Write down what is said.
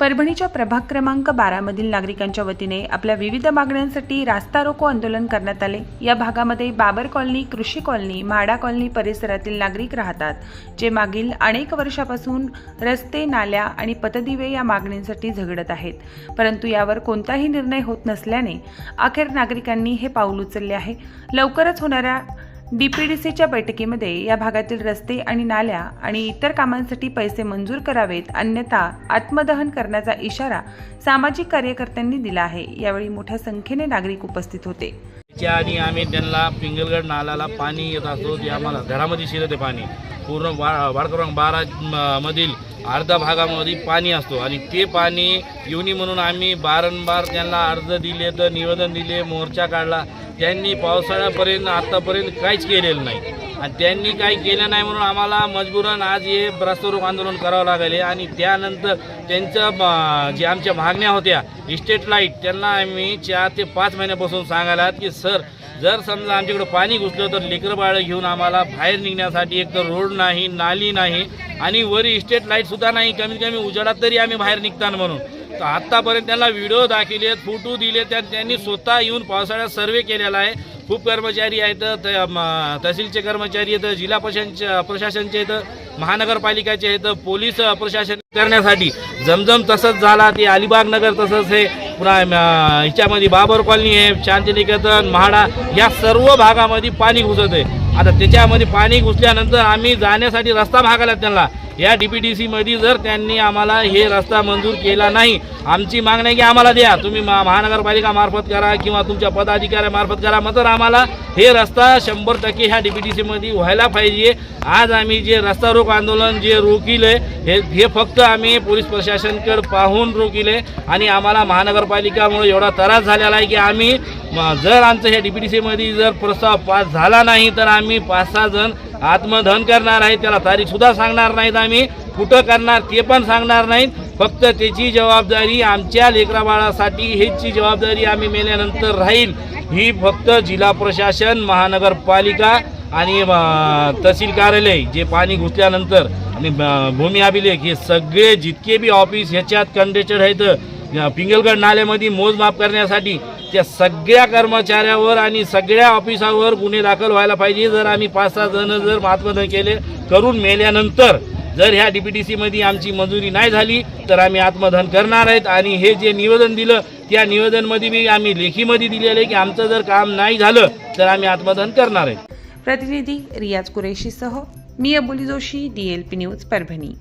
परभणीच्या प्रभाग क्रमांक बारामधील नागरिकांच्या वतीने आपल्या विविध मागण्यांसाठी रास्ता रोको आंदोलन करण्यात आले. या भागामध्ये बाबर कॉलनी कृषी कॉलनी म्हाडा कॉलनी परिसरातील नागरिक राहतात जे मागील अनेक वर्षापासून रस्ते नाल्या आणि पतदिवे या मागणींसाठी झगडत आहेत. परंतु यावर कोणताही निर्णय होत नसल्याने अखेर नागरिकांनी हे पाऊल उचलले आहे. लवकरच होणाऱ्या बी पी डी सीच्या बैठकीमध्ये या भागातील रस्ते आणि नाल्या आणि इतर कामांसाठी पैसे मंजूर करावेत अन्यथा आत्मदहन करण्याचा इशारा सामाजिक कार्यकर्त्यांनी दिला आहे. यावेळी मोठ्या संख्येने नागरिक उपस्थित होते. आणि आम्ही त्यांना पिंगलगड नाल्याला पाणी येत असतो ते आम्हाला घरामध्ये शिरते पाणी. पूर्ण वा वार्ड बारा मधील अर्धा भागामध्ये पाणी असतो आणि ते पाणी येऊनी म्हणून आम्ही बारंबार त्यांना अर्ज दिले तर निवेदन दिले मोर्चा काढला. त्यांनी पावसाळ्यापर्यंत आत्तापर्यंत काहीच केलेलं नाही. आणि त्यांनी काही केलं नाही म्हणून आम्हाला मजबूरन आज हे रस्तारोक आंदोलन करावं लागले. आणि त्यानंतर त्यांचं जे आमच्या मागण्या होत्या इस्टेट लाइट त्यांना आम्ही चार ते पाच महिन्यापासून सांगायला की सर जर समजा आमच्याकडे पाणी घुसलं तर लेकरं बाळं घेऊन आम्हाला बाहेर निघण्यासाठी एक तर रोड नाही नाली नाही आणि वरी इस्टेट लाईटसुद्धा नाही. कमीत कमी उजाडात तरी आम्ही बाहेर निघतात म्हणून. तर आत्तापर्यंत त्यांना व्हिडिओ दाखवलेत फोटो दिले त्या त्यांनी स्वतः येऊन पावसाळ्यात सर्वे केलेला आहे. खूप कर्मचारी आहेत. त- तहसीलचे कर्मचारी आहेत. जिल्हा प्रशासनचे प्रशासनचे आहेत. महानगरपालिकाचे आहेत. पोलीस प्रशासन करण्यासाठी जमजम तसंच झाला. ते अलिबाग नगर तसंच हे पुन्हा म, ह्याच्यामध्ये बाबर कॉलनी आहे. शांतिनिकेतन म्हाडा या सर्व भागामध्ये पाणी घुसत आहे. आता त्याच्यामध्ये पाणी घुसल्यानंतर आम्ही जाण्यासाठी रस्ता भागायला त्यांना. या डी पी डी सीमध्ये जर त्यांनी आम्हाला हे रस्ता मंजूर केला नाही आमची मागणी आहे की आम्हाला द्या. तुम्ही मा महानगरपालिका मार्फत करा किंवा तुमच्या पदाधिकाऱ्यामार्फत करा. मग तर आम्हाला हे रस्ता शंभर टक्के ह्या डी पी डी सीमध्ये व्हायला पाहिजे. आज आम्ही जे रस्ता रोक आंदोलन जे रोकिले हे हे फक्त आम्ही पोलीस प्रशासनकडे पाहून रोकिले आणि आम्हाला महानगरपालिकामुळे एवढा त्रास झालेला आहे की आम्ही जर आमचं हे डी पी डी सीमध्ये जर प्रस्ताव पास झाला नाही तर आम्ही पाच सहा जण आत्मधन करणार आहे त्याला तारीखसुद्धा सांगणार नाहीत आम्ही. कुठं करणार ते पण सांगणार नाहीत. फक्त त्याची जबाबदारी आमच्या लेकराबाळासाठी ह्याची जबाबदारी आम्ही मेल्यानंतर राहील. ही फक्त जिल्हा प्रशासन महानगरपालिका आणि तहसील कार्यालय जे पाणी घुसल्यानंतर आणि भूमी अभिलेख हे सगळे जितके बी ऑफिस ह्याच्यात कंडेचर आहेत पिंगलगड नाल्यामध्ये मोजमाप करण्यासाठी त्या सगळ्या कर्मचाऱ्यावर आणि सगळ्या ऑफिसावर गुन्हे दाखल व्हायला पाहिजे. जर आम्ही पाच सहा जण जर महात्मधन केले करून मेल्यानंतर जर ह्या डी पी टी सीमध्ये आमची मंजुरी नाही झाली तर आम्ही आत्मधन करणार आहेत. आणि हे जे निवेदन दिलं त्या निवेदनमध्ये मी आम्ही लेखीमध्ये दिलेलं आहे की आमचं जर काम नाही झालं तर आम्ही आत्मधन करणार आहेत प्रतिनिधी रियाज कुरेशीसह मी Abuli Joshi D L P news Parbhani.